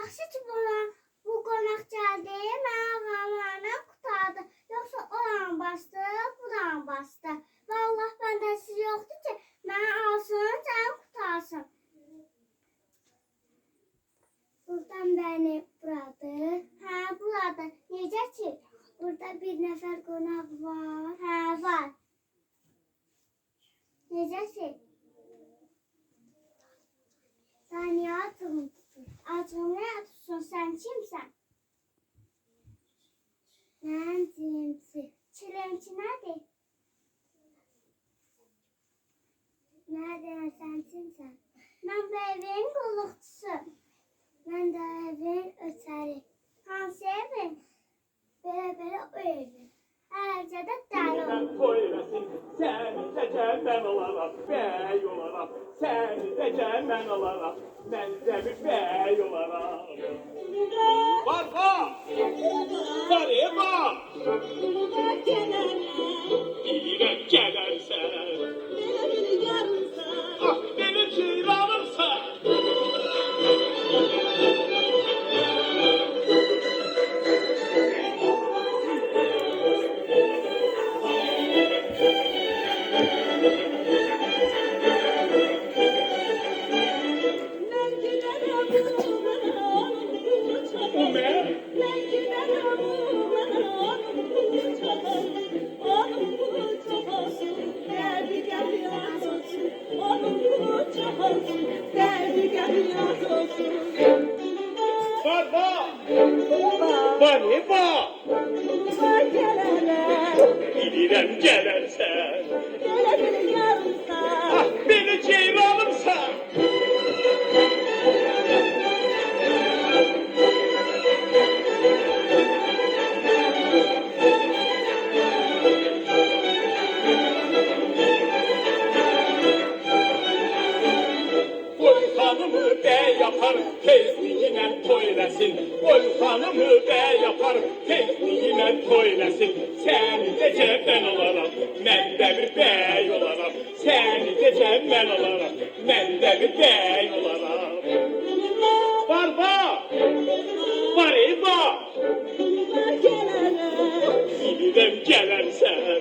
Ki buna bu qonaq gəldi, mənə ağamlarına qutardı. Yoxsa oran bastı, buran bastı. Vallahi bəndə siz yoxdur ki, mənə alsın, sən qutarsın. Buradan bəni buradır. Hə, buradır. Necə ki? Burada bir nəfər qonaq var. Hə, var. Necə ki? Kimsən? Mən cimsi. Çilimçi nədir? Nədir sən kimsən? Mən bu evin qulluqçusu. Mən də evin ötəri. Hansı evin? Belə-belə o evin. Dəli Ben toylasın, seni de cemen olarak, bey olarak, seni de cemen olarak, ben de bir bey olarak. Christian ఇది Ranjana hanımı be yapar tezliğine toylesin. Oy hanımı be yapar tezliğine toylesin. Seni gece ben olaram, ben de bir bey olaram. Seni gece ben olaram, ben de bir bey olaram. Var ba, var eba. Gidelim gelersen.